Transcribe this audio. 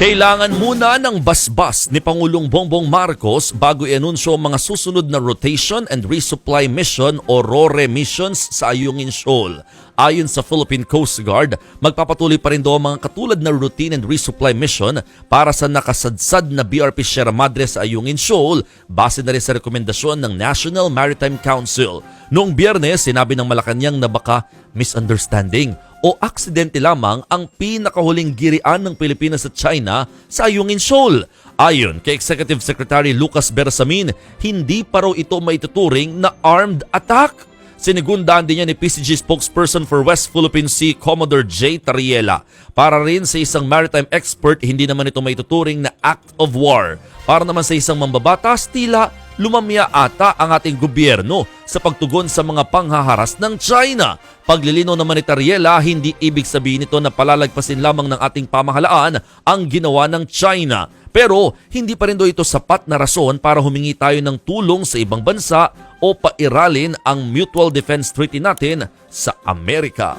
Kailangan muna ng basbas ni Pangulong Bongbong Marcos bago ianunsyo ang mga susunod na rotation and resupply mission o RORE missions sa Ayungin Shoal. Ayon sa Philippine Coast Guard, magpapatuloy pa rin daw ang mga katulad na routine and resupply mission para sa nakasadsad na BRP Sierra Madre sa Ayungin Shoal base na rin sa rekomendasyon ng National Maritime Council. Noong biyernes, sinabi ng Malacanang na baka misunderstanding o aksidente lamang ang pinakahuling girian ng Pilipinas at China sa Ayungin Shoal. Ayon kay Executive Secretary Lucas Bersamin, hindi pa raw ito maituturing na armed attack. Sinigundaan din niya ni PCG spokesperson for West Philippine Sea, Commodore J. Tariela. Para rin sa isang maritime expert, hindi naman ito maituturing na act of war. Para naman sa isang mambabatas, tila lumamya ata ang ating gobyerno sa pagtugon sa mga panghaharas ng China. Paglilinaw naman ni Tariela, hindi ibig sabihin nito na palalagpasin lamang ng ating pamahalaan ang ginawa ng China. Pero hindi pa rin daw ito sapat na rason para humingi tayo ng tulong sa ibang bansa o pairalin ang Mutual Defense Treaty natin sa Amerika.